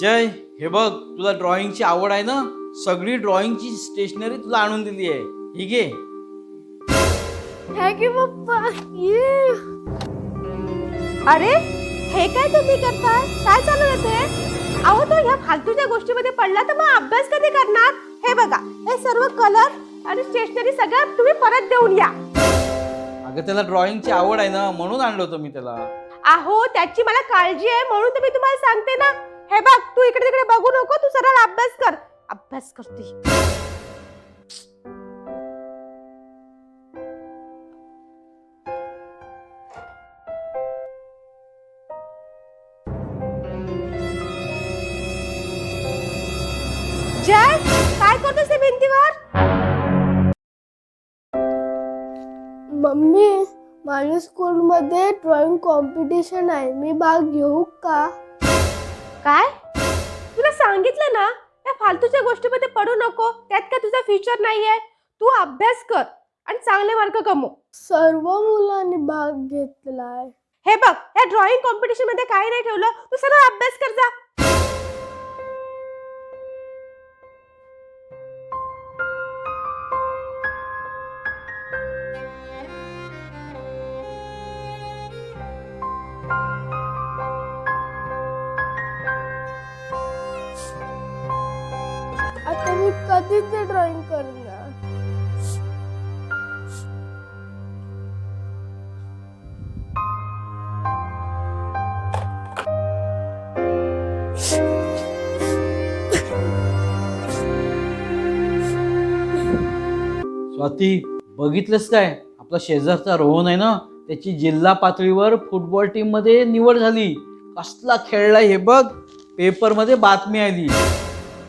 जय. हे बघ तुला ड्रॉइंगची आवड आहे ना? सगळी ड्रॉइंगची स्टेशनरी तुला आणून दिली आहे. ठीक आहे? थँक्यू पप्पा. ये अरे हे काय तुम्ही करताय? काय चालू आहे ते? अहो तो ह्या फालतूच्या गोष्टीमध्ये पडला तर मग अभ्यास कधी करणार? हे बघा हे सर्व कलर आणि स्टेशनरी सगळं तुम्ही परत देऊन या. अगं त्याला ड्रॉइंगची आवड आहे ना म्हणून आणलं होतं मी त्याला. अहो त्याची मला काळजी आहे म्हणून तर मी तुम्हाला सांगते ना. हे बघ तू इकडे तिकडे बघू नको तू सरळ अभ्यास कर. अभ्यास करते. जय काय करतोस ते भिंतीवर? मम्मी माझ्या स्कूलमध्ये ड्रॉइंग कॉम्पिटिशन आहे. मी भाग घेऊ का? काय? तुला सांगितलं ना या फालतूच्या गोष्टीमध्ये पडू नको. त्यात काय तुझा फ्युचर नाहीये. तू अभ्यास कर आणि चांगले मार्क कमव. सर्व मुलांनी भाग घेतलाय. हे बघ या ड्रॉइंग कॉम्पिटिशनमध्ये काही नाही ठेवलं. तू सरळ अभ्यास कर जा. आता मी कधी ते ड्रॉइंग करणार. स्वाती बघितलंस काय? आपला शेजारचा रोहन आहे ना त्याची जिल्हा पातळीवर फुटबॉल टीममध्ये निवड झाली. कसला खेळलाय हे बघ. पेपरमध्ये बातमी आली.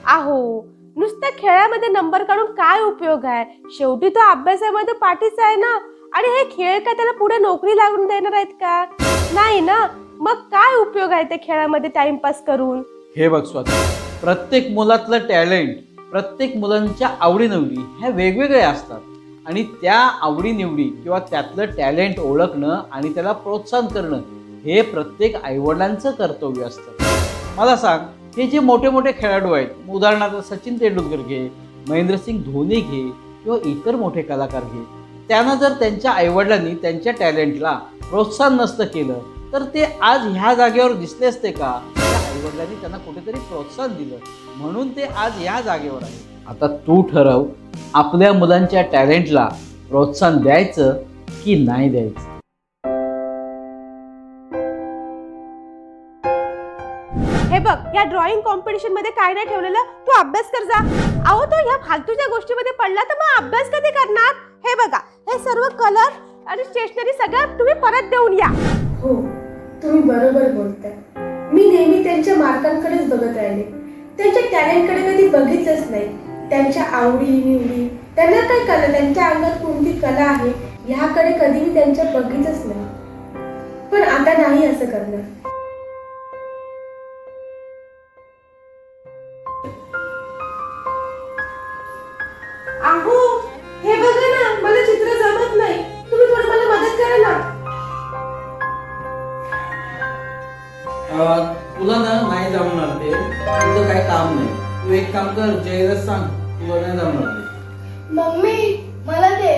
आहो नुसत्या खेळामध्ये नंबर काढून काय उपयोग आहे? शेवटी तो अभ्यासामध्ये पाठीच आहे ना? आणि हे खेळ काय त्याला पुढे नोकरी लागून देणार आहेत का? नाही ना? मग काय उपयोग आहे त्या खेळामध्ये टाइमपास करून? हे बघ स्वतः प्रत्येक मुलातलं टॅलेंट प्रत्येक मुलांच्या आवडीनिवडी ह्या वेगवेगळ्या असतात. आणि त्या आवडीनिवडी किंवा त्यातलं टॅलेंट ओळखणं आणि त्याला प्रोत्साहन करणं हे प्रत्येक आईवडिलांचं कर्तव्य असतं. मला सांग हे जे मोठे मोठे खेळाडू आहेत उदाहरणार्थ सचिन तेंडुलकर घे महेंद्रसिंग धोनी घे किंवा इतर मोठे कलाकार घे त्यांना जर त्यांच्या आईवडिलांनी त्यांच्या टॅलेंटला प्रोत्साहन नसतं केलं तर ते आज ह्या जागेवर दिसले असते का? त्या आईवडिलांनी त्यांना कुठेतरी प्रोत्साहन दिलं. म्हणून ते आज ह्या जागेवर आहे आता तू ठरव आपल्या मुलांच्या टॅलेंटला प्रोत्साहन द्यायचं की नाही द्यायचं? हे बघ या ड्रॉइंग कॉम्पिटिशनमध्ये काय नाही ठेवलेलं? तू अभ्यास कर जा. अहो तो ह्या फालतूच्या गोष्टीमध्ये पडला तर मग अभ्यास कधी करणार? हे बघा हे सर्व कलर आणि स्टेशनरी सगळं तुम्ही परत देऊन या. हो तुम्ही बरोबर बोलताय. मी नेहमी त्यांच्या मार्कांकडेच बघत राहिले. त्यांच्या टॅलेंटकडे कधी बघितलंच नाही. त्यांच्या आवडी निवडी त्यांना काय कला त्यांच्या अंगात कोणती कला आहे ह्याकडे कधी मी त्यांच्या बघितच नाही. पण आता नाही असं करणार. अहो हे बघा ना मला चित्र जमत नाही. तुम्ही थोडं मला मदत करा ना. तुला ना नाही जमणार ते. तुझं काही काम नाही. तू एक काम कर जयरच सांग तुला नाही जमणार ते. मम्मी मला ते